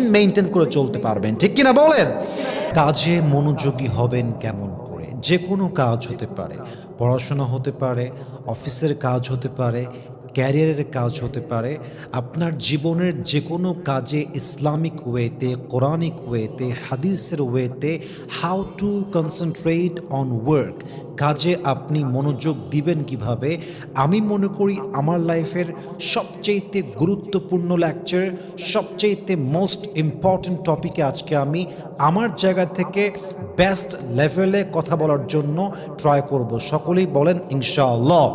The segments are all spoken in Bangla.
মেনটেন করে চলতে পারবেন। ঠিক কিনা বলেন? কাজে মনোযোগী হবেন কেমন করে? যে কোনো কাজ হতে পারে। পড়াশোনা হতে পারে, অফিসের কাজ হতে পারে ক্যারিয়ারের কাজ হতে পারে, আপনার জীবনের যে কোনো কাজে ইসলামিক ওয়েতে, কোরআনিক ওয়েতে, হাদিসের ওয়েতে how to concentrate on work কাজে আপনি মনোযোগ দিবেন কীভাবে, আমি মনে করি আমার লাইফের সবচেয়েতে গুরুত্বপূর্ণ লেকচার সবচেয়েতে মোস্ট ইম্পর্ট্যান্ট টপিকে আজকে আমি আমার জায়গা থেকে বেস্ট লেভেলে কথা বলার জন্য ট্রাই করব। সকলেই বলেন, ইনশাআল্লাহ।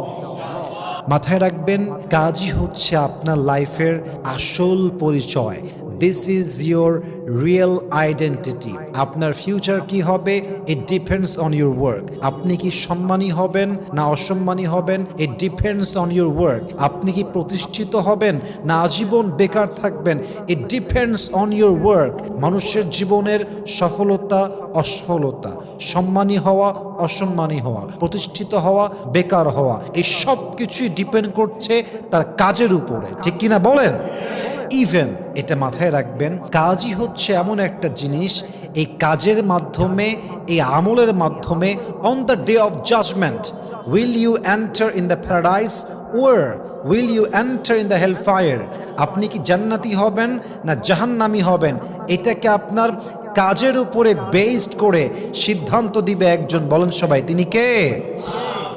মাথায় রাখবেন কাজই হচ্ছে আপনার লাইফের আসল পরিচয়। This is your real identity আপনার ফিউচার কি হবে? It depends on your work আপনি কি সম্মানী হবেন না অসম্মানী হবেন? It depends on your work আপনি কি প্রতিষ্ঠিত হবেন না আজীবন বেকার থাকবেন? It depends on your work মানুষের জীবনের সফলতা অসফলতা। সম্মানী হওয়া, অসম্মানী হওয়া। প্রতিষ্ঠিত হওয়া, বেকার হওয়া। এই সব কিছুই ডিপেন্ড করছে তার কাজের উপরে। ঠিক কিনা বলেন? ইভেন এটা মাথায় রাখবেন, কাজই হচ্ছে এমন একটা জিনিস, এই কাজের মাধ্যমে, এই আমলের মাধ্যমে on the day of judgement will you enter in the paradise or will you enter in the hell fire আপনি কি জান্নাতি হবেন না জাহান্নামি হবেন? এটাকে আপনার কাজের উপরে বেসড করে সিদ্ধান্ত দিবে একজন। বলেন সবাই, তিনি কে?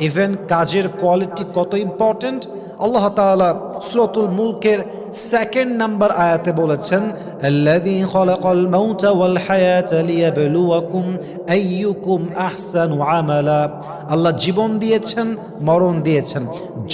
ইভেন কাজের কোয়ালিটি কত ইম্পর্ট্যান্ট আল্লাহ তাআলা সূরাতুল মুলকের সেকেন্ড নাম্বার আয়াতে বলেছেন, আল্লাযী খালাকাল মাউতা ওয়াল হায়াতা লিয়াবলুয়াকুম আইয়ুকুম আহসানু আমালা। আল্লাহ জীবন দিয়েছেন, মরণ দিয়েছেন।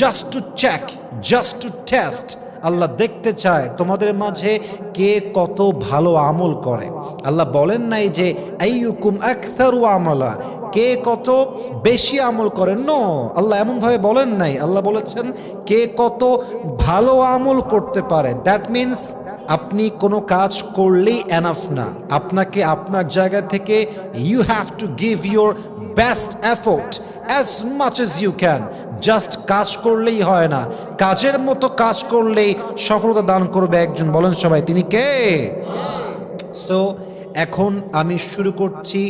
Just to check just to test আল্লাহ দেখতে চায় তোমাদের মাঝে কে কত ভালো আমল করে। আল্লাহ বলেন নাই যে, আইয়ুকুম আখতারু আমলা। কে কত বেশি আমল করে? ন, আল্লাহ এমনভাবে বলেন নাই। আল্লাহ বলেছেন, কে কত ভালো আমল করতে পারে? দ্যাট মিন্স আপনি কোনো কাজ করলেই এনাফ না। আপনাকে আপনার জায়গা থেকে you have to give your best effort as much as you can just কাজ করলেই হয় না। কাজের মতো কাজ করলেই সফলতা দান করবে একজন। বলেন সবাই, তিনি কে? সো এখন আমি শুরু করছি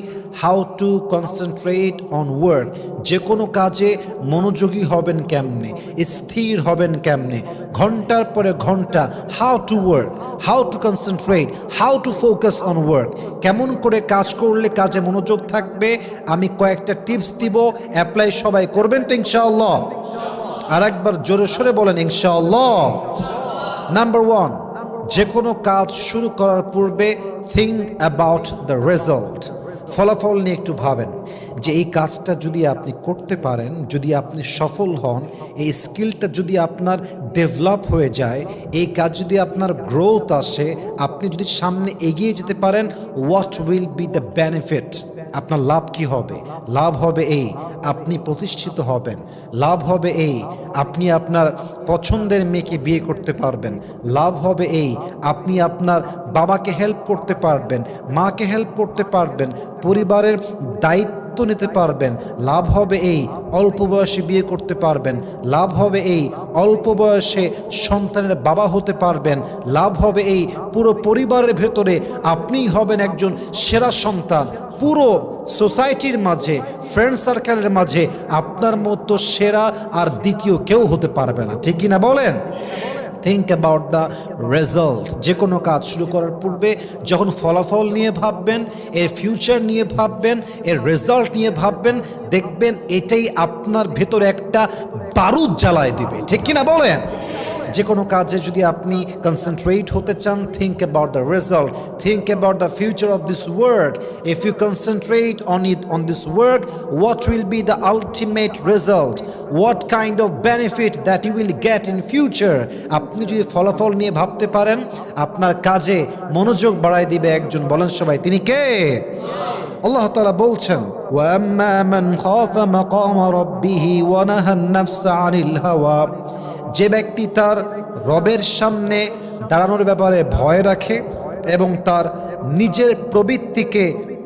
how to concentrate on work যে কোনো কাজে মনোযোগী হবেন কেমনে? স্থির হবেন কেমনে? ঘণ্টার পরে ঘণ্টা how to work how to concentrate how to focus on work কেমন করে কাজ করলে কাজে মনোযোগ থাকবে? আমি কয়েকটা টিপস দিব অ্যাপ্লাই সবাই করবেন তো ইনশাআল্লাহ? আর একবার জোরে সোরে বলেন ইনশাআল্লাহ। নাম্বার ওয়ান যে কোনো কাজ শুরু করার পূর্বে থিঙ্ক অ্যাবাউট দ্য রেজাল্ট ফলাফল নিয়ে একটু ভাবেন যে এই কাজটা যদি আপনি করতে পারেন, যদি আপনি সফল হন, এই স্কিলটা যদি আপনার ডেভেলপ হয়ে যায়, এই কাজ যদি আপনার গ্রোথ আসে, আপনি যদি সামনে এগিয়ে যেতে পারেন what will be the benefit আপনার লাভ কি হবে? লাভ হবে এই, আপনি প্রতিষ্ঠিত হবেন। লাভ হবে এই, আপনি আপনার পছন্দের মেয়েকে বিয়ে করতে পারবেন। লাভ হবে এই, আপনি আপনার বাবাকে হেল্প করতে পারবেন, মাকে হেল্প করতে পারবেন, পরিবারের দায়িত্ব নিতে পারবেন। লাভ হবে এই, অল্প বয়সে বিয়ে করতে পারবেন। লাভ হবে এই, অল্প বয়সে সন্তানের বাবা হতে পারবেন। লাভ হবে এই, পুরো পরিবারের ভেতরে আপনিই হবেন একজন সেরা সন্তান। পুরো সোসাইটির মাঝে, ফ্রেন্ড সার্কেলের মাঝে আপনার মতো সেরা আর দ্বিতীয় কেউ হতে পারবে না। ঠিক কিনা বলেন? থিঙ্ক অ্যাবাউট দ্য রেজাল্ট যে কোনো কাজ শুরু করার পূর্বে যখন ফলাফল নিয়ে ভাববেন, এর ফিউচার নিয়ে ভাববেন, এর রেজাল্ট নিয়ে ভাববেন, দেখবেন এটাই আপনার ভেতরে একটা বারুদ জ্বালায় দিবে। ঠিক কিনা বলেন? যে কোনো কাজে যদি আপনি কনসেন্ট্রেট হতে চান think about the result think about the future of this work if you concentrate on it on this work what will be the ultimate result what kind of benefit that you will get in future আপনি যদি ফলাফল নিয়ে ভাবতে পারেন আপনার কাজে মনোযোগ বাড়াই দিবে একজন বলেন সবাই তিনি কে আল্লাহ তালা বলছেন وَأَمَّا مَنْ خَافَ مَقَامَ رَبِّهِ وَنَهَى النَّفْسَ عَنِ الْهَوَى যে ব্যক্তি তার রবের সামনে দাঁড়ানোর ব্যাপারে ভয় রাখে এবং তার নিজের প্রবৃত্তিকে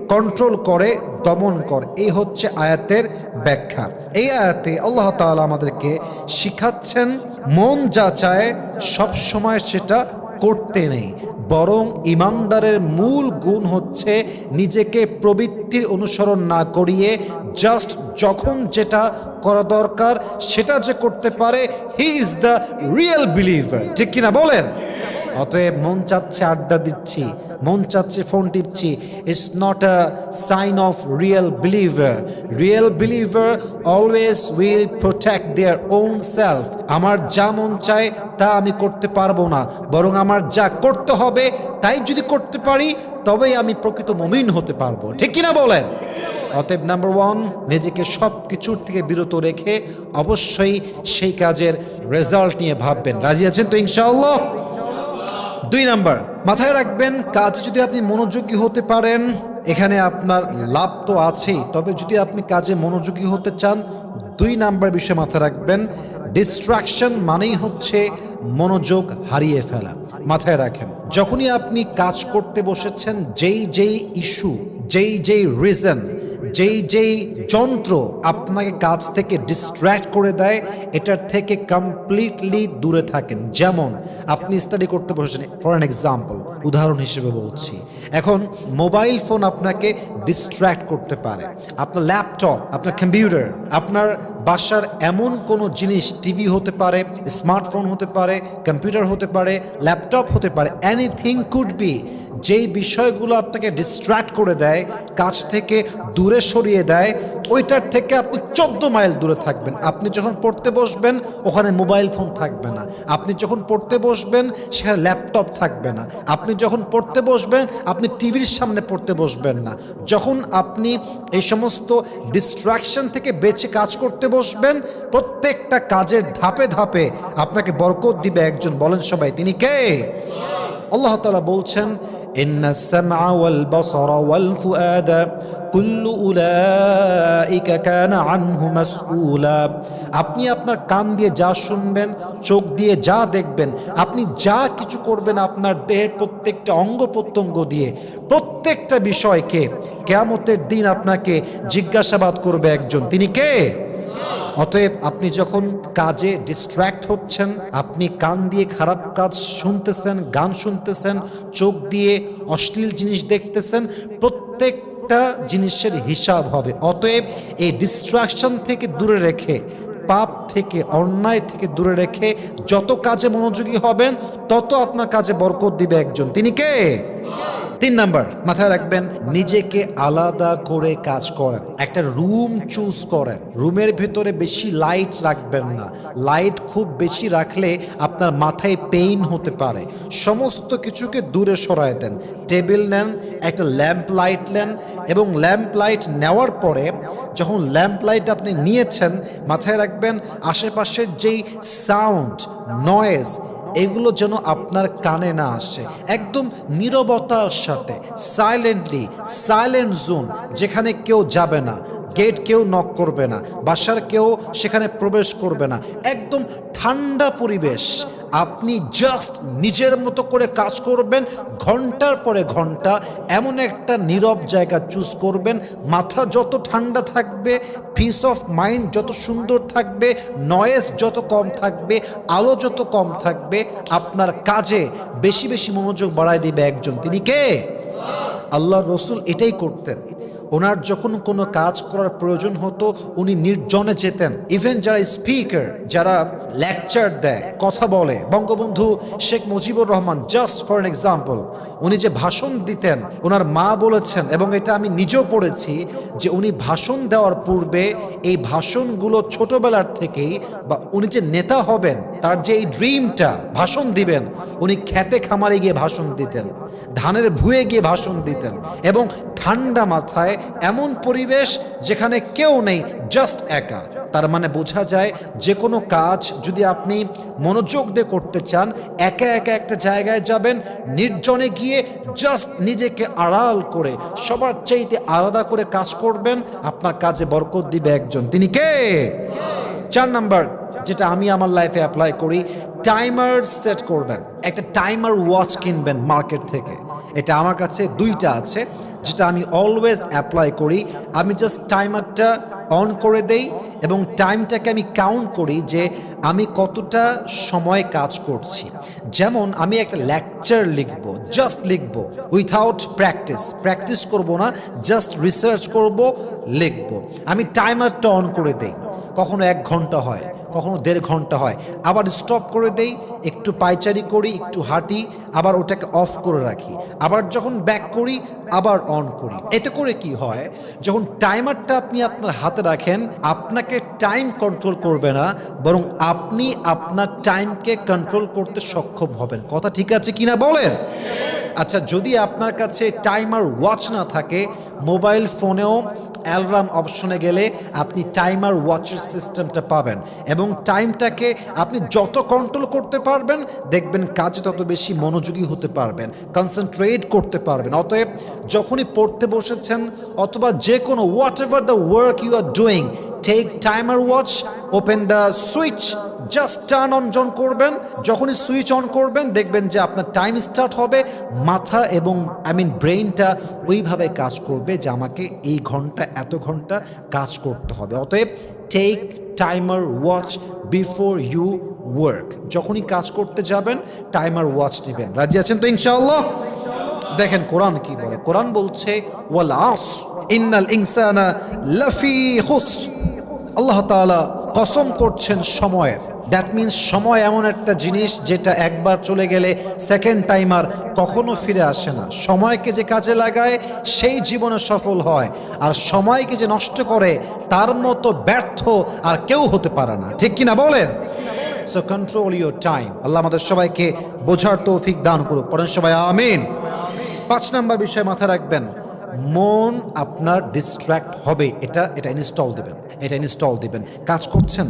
কন্ট্রোল করে, দমন করে, এই হচ্ছে আয়াতের ব্যাখ্যা। এই আয়াতে আল্লাহ তালা আমাদেরকে শিখাচ্ছেন, মন যা চায় সবসময় সেটা করতে নেই। বরং ইমানদারের মূল গুণ হচ্ছে নিজেকে প্রবৃত্তির অনুসরণ না করিয়ে জাস্ট যখন যেটা করা দরকার সেটা যে করতে পারে he is the real believer ঠিক কিনা বলেন? অতএব মন চাচ্ছে আড্ডা দিচ্ছি। মন চাচ্ছে phone টিপছি। It's not a sign of real believer real believer always will protect their own self আমার যা মন চায়, তা আমি করতে পারব না। বরং আমার যা করতে হবে, তাই যদি করতে পারি, তবেই আমি প্রকৃত মমিন হতে পারব। ঠিক কিনা বলেন? অতএব নাম্বার ওয়ান নিজেকে সব কিছুর থেকে বিরত রেখে অবশ্যই সেই কাজের রেজাল্ট নিয়ে ভাববেন। রাজি আছেন তো ইনশাআল্লাহ? দুই নাম্বার, মাথায় রাখবেন, কাজ যদি আপনি মনোযোগী হতে পারেন, এখানে আপনার লাভ তো আছেই, তবে যদি আপনি কাজে মনোযোগী হতে চান, দুই নাম্বার বিষয়ে মাথায় রাখবেন ডিস্ট্রাকশন মানেই হচ্ছে মনোযোগ হারিয়ে ফেলা। মাথায় রাখেন, যখনই আপনি কাজ করতে বসেছেন, যেই যেই ইস্যু যেই যেই রিজন যেই যেই যন্ত্র আপনাকে কাজ থেকে ডিস্ট্র্যাক্ট করে দেয়, এটার থেকে কমপ্লিটলি দূরে থাকেন। যেমন, আপনি স্টাডি করতে বসেছেন ফর অ্যান এক্সাম্পল উদাহরণ হিসেবে বলছি। এখন মোবাইল ফোন আপনাকে ডিস্ট্র্যাক্ট করতে পারে। আপনার ল্যাপটপ আপনার কম্পিউটার আপনার বাসার এমন কোনো জিনিস টিভি হতে পারে স্মার্টফোন হতে পারে কম্পিউটার হতে পারে ল্যাপটপ হতে পারে এনিথিং কুড বি যেই বিষয়গুলো আপনাকে ডিস্ট্র্যাক্ট করে দেয় কাজ থেকে দূরে সরিয়ে দেয়, ওইটার থেকে আপনি চোদ্দ মাইল দূরে থাকবেন। আপনি যখন পড়তে বসবেন, ওখানে মোবাইল ফোন থাকবে না। আপনি যখন পড়তে বসবেন, সেখানে ল্যাপটপ থাকবে না। আপনি যখন পড়তে বসবেন, আপনি টিভির সামনে পড়তে বসবেন না। যখন আপনি এই সমস্ত ডিস্ট্রাকশন থেকে বেঁচে কাজ করতে বসবেন, প্রত্যেকটা কাজের ধাপে ধাপে আপনাকে বরকত দিবে একজন। বলেন সবাই, তিনি কে? আল্লাহ তালা বলছেন إن السمع والبصر والفؤاد كل أولئك كان عنه مسؤولا আপনি আপনার কান দিয়ে যা শুনবেন চোখ দিয়ে যা দেখবেন আপনি যা কিছু করবেন আপনার দেহের প্রত্যেকটা অঙ্গ প্রত্যঙ্গ দিয়ে প্রত্যেকটা বিষয়কে কেয়ামতের দিন আপনাকে জিজ্ঞাসাবাদ করবে একজন তিনি কে অতএব আপনি যখন কাজে ডিস্ট্র্যাক্ট হচ্ছেন, আপনি কান দিয়ে খারাপ কাজ শুনতেছেন, গান শুনতেছেন, চোখ দিয়ে অশ্লীল জিনিস দেখতেছেন, প্রত্যেকটা জিনিসের হিসাব হবে। অতএব এই ডিস্ট্রাকশন থেকে দূরে রেখে, পাপ থেকে, অন্যায় থেকে দূরে রেখে যত কাজে মনোযোগী হবেন, তত আপনার কাজে বরকত দিবে একজন। তিনি কে? তিন নাম্বার, মাথায় রাখবেন, নিজেকে আলাদা করে কাজ করেন। একটা রুম চুজ করেন। রুমের ভেতরে বেশি লাইট রাখবেন না। লাইট খুব বেশি রাখলে আপনার মাথায় পেইন হতে পারে। সমস্ত কিছুকে দূরে সরায় দেন। টেবিল নেন, একটা ল্যাম্প লাইট নেন এবং ল্যাম্প লাইট নেওয়ার পরে যখন ল্যাম্প লাইট আপনি নিয়েছেন, মাথায় রাখবেন, আশেপাশের যেই সাউন্ড, নয়েজ এগুলো যেন আপনার কানে না আসে। একদম নিরবতার সাথে সাইলেন্টলি সাইলেন্ট জোন যেখানে কেউ যাবে না গেট কেউ নক করবে না, বাসার কেউ সেখানে প্রবেশ করবে না। একদম ঠান্ডা পরিবেশ আপনি জাস্ট নিজের মতো করে কাজ করবেন, ঘণ্টার পরে ঘণ্টা এমন একটা নীরব জায়গা চুজ করবেন, মাথা যত ঠান্ডা থাকবে পিস অফ মাইন্ড যত সুন্দর থাকবে নয়েজ যত কম থাকবে, আলো যত কম থাকবে, আপনার কাজে বেশি বেশি মনোযোগ বাড়ায় দিবে একজন। তিনি কে? আল্লাহ রসুল এটাই করতেন। ওনার যখন কোনো কাজ করার প্রয়োজন হতো, উনি নির্জনে যেতেন। ইভেন যারা স্পিকার যারা লেকচার দেয়, কথা বলে, Bangabandhu Sheikh Mujibur Rahman just for example উনি যে ভাষণ দিতেন ওনার মা বলেছেন, এবং এটা আমি নিজেও পড়েছি, যে উনি ভাষণ দেওয়ার পূর্বে এই ভাষণগুলো ছোটবেলার থেকেই, বা উনি যে নেতা হবেন, তার যে এই ড্রিমটা ভাষণ দিবেন, উনি খেতে খামারে গিয়ে ভাষণ দিতেন, ধানের ভুয়ে গিয়ে ভাষণ দিতেন, এবং ঠান্ডা মাথায় এমন পরিবেশ যেখানে কেউ নেই জাস্ট একা। তার মানে বোঝা যায় যে কোনো কাজ যদি আপনি মনোযোগ দিয়ে করতে চান, একা একা একটা জায়গায় যাবেন, নির্জনে গিয়ে জাস্ট নিজেকে আড়াল করে, সবার চাইতে আলাদা করে কাজ করবেন, আপনার কাজে বরকত দিবে একজন। তিনি কে? চার নাম্বার, যেটা আমি আমার লাইফে অ্যাপ্লাই করি টাইমার সেট করবেন। একটা টাইমার ওয়াচ কিনবেন মার্কেট থেকে। এটা আমার কাছে দুইটা আছে। যেটা আমি অলওয়েজ অ্যাপ্লাই করি, আমি জাস্ট টাইমারটা অন করে দেই এবং টাইমটাকে আমি কাউন্ট করি যে আমি কতটা সময় কাজ করছি। যেমন আমি একটা লেকচার লিখব জাস্ট লিখব উইথাউট প্র্যাকটিস প্র্যাকটিস করব না জাস্ট রিসার্চ করব, লিখব। আমি টাইমারটা অন করে দেই। কখনো এক ঘণ্টা হয় কখনো দেড় ঘণ্টা হয়। আবার স্টপ করে দেই, একটু পায়চারি করি, একটু হাঁটি, আবার ওটাকে অফ করে রাখি। আবার যখন ব্যাক করি, আবার অন করি। এতে করে কি হয়, যখন টাইমারটা আপনি আপনার হাতে রাখেন, আপনাকে টাইম কন্ট্রোল করবে না, বরং আপনি আপনার টাইমকে কন্ট্রোল করতে সক্ষম হবেন। কথা ঠিক আছে কিনা বলেন? আচ্ছা যদি আপনার কাছে টাইমার ওয়াচ না থাকে মোবাইল ফোনেও অ্যালার্ম অপশনে গেলে আপনি টাইমার ওয়াচের সিস্টেমটা পাবেন এবং টাইমটাকে আপনি যত কন্ট্রোল করতে পারবেন, দেখবেন কাজে তত বেশি মনোযোগী হতে পারবেন কনসেন্ট্রেট করতে পারবেন। অতএব যখনই পড়তে বসেছেন অথবা যে কোনো whatever the work you are doing take timer watch open the switch just turn on জন করবেন। যখনই সুইচ অন করবেন, দেখবেন যে আপনার টাইম স্টার্ট হবে। মাথা এবং আই মিন ব্রেইনটা ওইভাবে কাজ করবে যে আমাকে এই ঘণ্টা, এত ঘণ্টা কাজ করতে হবে। অতএব take timer watch before you work যখনই কাজ করতে যাবেন টাইমার ওয়াচ নেবেন। রাজি আছেন তো ইনশাআল্লাহ? দেখেন কোরআন কি বলে? কোরআন বলছে, ওয়াল ইনসানা লাফি আল্লাহ কসম করছেন সময়ের। দ্যাট মিন্স সময় এমন একটা জিনিস যেটা একবার চলে গেলে সেকেন্ড টাইম আর কখনো ফিরে আসে না। সময়কে যে কাজে লাগায়, সেই জীবনে সফল হয়। আর সময়কে যে নষ্ট করে, তার মতো ব্যর্থ আর কেউ হতে পারে না। ঠিক কিনা বলেন? সো কন্ট্রোল ইউর টাইম আল্লাহ আমাদের সবাইকে বোঝার তৌফিক দান করুক। পড়েন সবাই, আমিন। পাঁচ নাম্বার বিষয় মাথায় রাখবেন। মন আপনার ডিস্ট্র্যাক্ট হবে। এটা এটা ইনস্টল দেবেন। এটা ইনস্টল দিবেন। কাজ করছেন?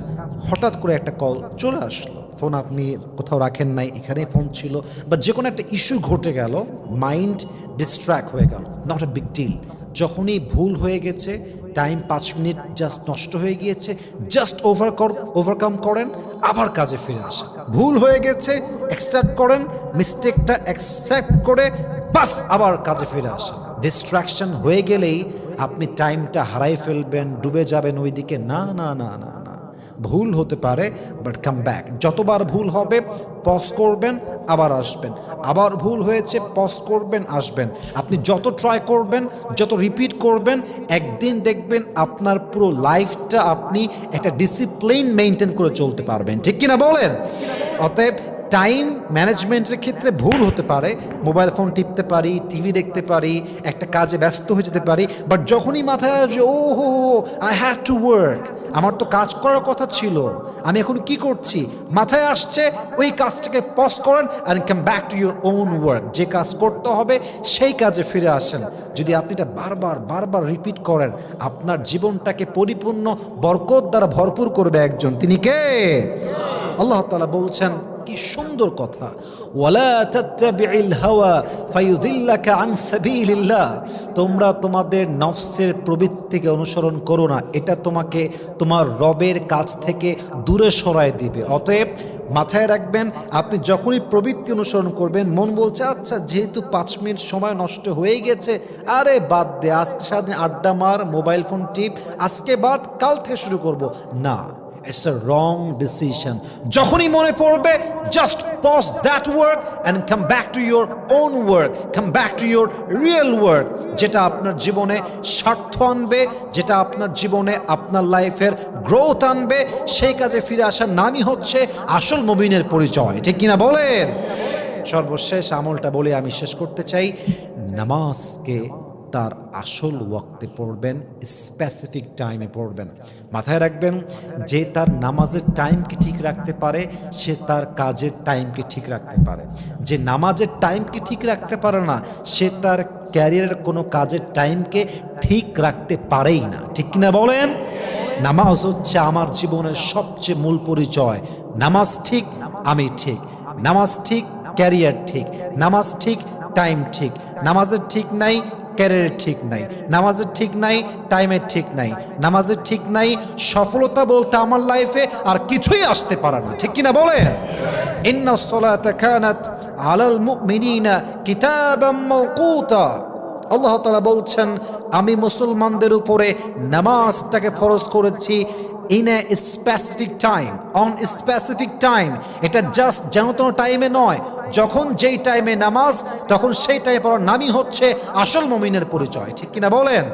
হঠাৎ করে একটা কল চলে আসলো। ফোন আপনি কোথাও রাখেন নাই, এখানেই ফোন ছিল। বা যে কোনো একটা ইস্যু ঘটে গেল মাইন্ড ডিস্ট্র্যাক্ট হয়ে গেল। নট এ বিগ ডিল যখনই ভুল হয়ে গেছে টাইম পাঁচ মিনিট জাস্ট নষ্ট হয়ে গিয়েছে জাস্ট ওভার ওভারকাম করেন, আবার কাজে ফিরে আসেন। ভুল হয়ে গেছে অ্যাকসেপ্ট করেন মিস্টেকটা অ্যাকসেপ্ট করে, বাস আবার কাজে ফিরে আসেন। ডিস্ট্রাকশন হয়ে গেলেই আপনি টাইমটা হারাই ফেলবেন, ডুবে যাবেন ওইদিকে। না না না না না। ভুল হতে পারে বাট কাম ব্যাক যতবার ভুল হবে পজ করবেন, আবার আসবেন। আবার ভুল হয়েছে পজ করবেন, আসবেন। আপনি যত ট্রাই করবেন, যত রিপিট করবেন, একদিন দেখবেন আপনার পুরো লাইফটা আপনি একটা ডিসিপ্লিন মেনটেন করে চলতে পারবেন। ঠিক কিনা বলেন? অতএব টাইম ম্যানেজমেন্টের ক্ষেত্রে ভুল হতে পারে মোবাইল ফোন টিপতে পারি টিভি দেখতে পারি, একটা কাজে ব্যস্ত হয়ে যেতে পারি বাট যখনই মাথায় আসবে, ও হো আই হ্যাভ টু ওয়ার্ক আমার তো কাজ করার কথা ছিল, আমি এখন কি করছি? মাথায় আসছে, ওই কাজটাকে পজ করেন and come back to your own work যে কাজ করতে হবে, সেই কাজে ফিরে আসেন। যদি আপনি এটা বারবার বারবার রিপিট করেন, আপনার জীবনটাকে পরিপূর্ণ বরকত দ্বারা ভরপুর করবে একজন। তিনি কে? আল্লাহ তালা বলছেন, কি সুন্দর কথা। তোমরা তোমাদের নফসের প্রবৃত্তিকে অনুসরণ করো না। এটা তোমাকে তোমার রবের কাছ থেকে দূরে সরায় দিবে। অতএব মাথায় রাখবেন, আপনি যখনই প্রবৃত্তি অনুসরণ করবেন, মন বলছে আচ্ছা যেহেতু পাঁচ মিনিট সময় নষ্ট হয়ে গেছে, আরে বাদ দে, আজকে সারাদিন আড্ডা মার, মোবাইল ফোন টিপ, আজকে বাদ, কাল থেকে শুরু করব। না। ইটস আ রং ডিসিশন যখনই মনে পড়বে just pause that work and come back to your own work come back to your real work যেটা আপনার জীবনে স্বার্থ আনবে, যেটা আপনার জীবনে আপনার লাইফের গ্রোথ আনবে, সেই কাজে ফিরে আসার নামই হচ্ছে আসল মবিনের পরিচয়। ঠিক কিনা বলেন? সর্বশেষ আমলটা বলে আমি শেষ করতে চাই। নামাজকে তার আসল ওয়াক্তে পড়বেন স্পেসিফিক টাইমে পড়বেন। মাথায় রাখবেন যে তার নামাজের টাইমকে ঠিক রাখতে পারে, সে তার কাজের টাইমকে ঠিক রাখতে পারে। যে নামাজের টাইমকে ঠিক রাখতে পারে না, সে তার ক্যারিয়ারের কোনো কাজের টাইমকে ঠিক রাখতে পারেই না। ঠিক কিনা বলেন? নামাজ হচ্ছে আমার জীবনের সবচেয়ে মূল পরিচয়। নামাজ ঠিক, আমি ঠিক। নামাজ ঠিক ক্যারিয়ার ঠিক। নামাজ ঠিক টাইম ঠিক। নামাজের ঠিক নাই ক্যারিয়ারের ঠিক নাই, নামাজের ঠিক নাই, টাইমের ঠিক নাই। নামাজের ঠিক নাই, সফলতা বলতে আমার লাইফে আর কিছুই আসতে পারে না। ঠিক কিনা বলে আল্লাহ বলছেন, আমি মুসলমানদের উপরে নামাজটাকে ফরজ করেছি in a specific time on specific time এটা জাস্ট যেন কোনো টাইমে নয়। যখন যেই টাইমে নামাজ, তখন সেই টাইমে পড়ার নামই হচ্ছে আসল মমিনের পরিচয়। ঠিক কিনা বলেন?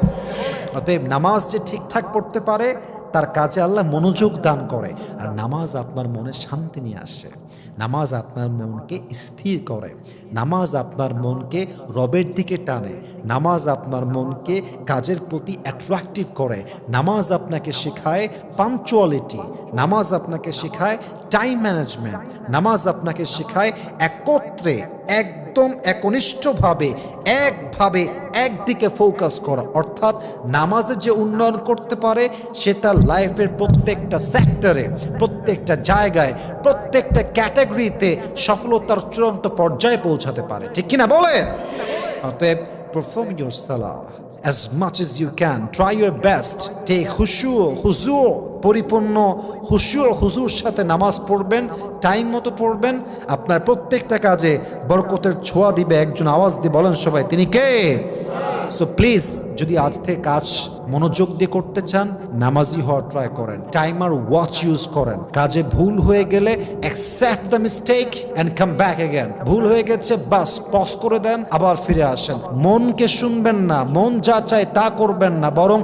অতএব নামাজ যে ঠিকঠাক পড়তে পারে, তার কাজে আল্লাহ মনোযোগ দান করে। আর নামাজ আপনার মনে শান্তি নিয়ে আসে। নামাজ আপনার মনকে স্থির করে। নামাজ আপনার মনকে রবের দিকে টানে। নামাজ আপনার মনকে কাজের প্রতি অ্যাট্রাকটিভ করে। নামাজ আপনাকে শেখায় পাঞ্চুয়ালিটি নামাজ আপনাকে শেখায় টাইম ম্যানেজমেন্ট নামাজ আপনাকে শেখায় একত্রে, একদম একনিষ্ঠভাবে, একভাবে একদিকে ফোকাস করা। অর্থাৎ নামাজে যে উন্নয়ন করতে পারে, সে তার লাইফের প্রত্যেকটা সেক্টরে প্রত্যেকটা জায়গায়, প্রত্যেকটা ক্যাটাগরিতে সফলতার চূড়ান্ত পর্যায়ে পৌঁছাতে পারে। ঠিক কিনা বলেন? অতএব perform your salah as much as you can. Try your best. Take খুশু হুজু পরিপূর্ণ হুশু হুজুর সাথে নামাজ পড়বেন টাইম মতো পড়বেন। আপনার প্রত্যেকটা কাজে বরকতের ছোঁয়া দিবে, একজন আওয়াজ দিয়ে বলেন সবাই, তিনি কে? সো প্লিজ যদি আজ থেকে কাজ মনোযোগ দিয়ে করতে চান, নামাজি হওয়ার ট্রাই করেন। টাইমার ওয়াচ ইউজ করেন। কাজে ভুল হয়ে গেলে accept the mistake and come back again ভুল হয়ে গেছে, বাস পজ করে দেন, আবার ফিরে আসেন। মনকে শুনবেন না, মন যা চায় তা করবেন না, বরং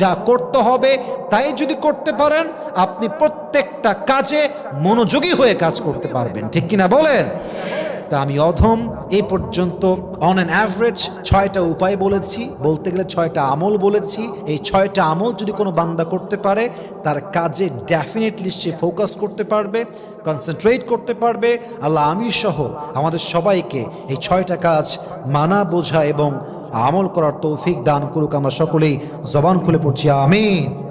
যা করতে হবে তাই যদি করতে পারেন, আপনি প্রত্যেকটা কাজে মনোযোগী হয়ে কাজ করতে পারবেন। ঠিক কিনা বলেন? তা আমি অধম। এই পর্যন্ত অন অ্যান অ্যাভারেজ ছয়টা উপায় বলেছি। বলতে গেলে ছয়টা আমল বলেছি। এই ছয়টা আমল যদি কোনো বান্দা করতে পারে, তার কাজে ডেফিনেটলি সে ফোকাস করতে পারবে কনসেন্ট্রেট করতে পারবে। আল্লাহ আমি সহ আমাদের সবাইকে এই ছয়টা কাজ মানা, বোঝা এবং আমল করার তৌফিক দান করুক। আমরা সকলেই জবান খুলে পড়ছি, আমিন।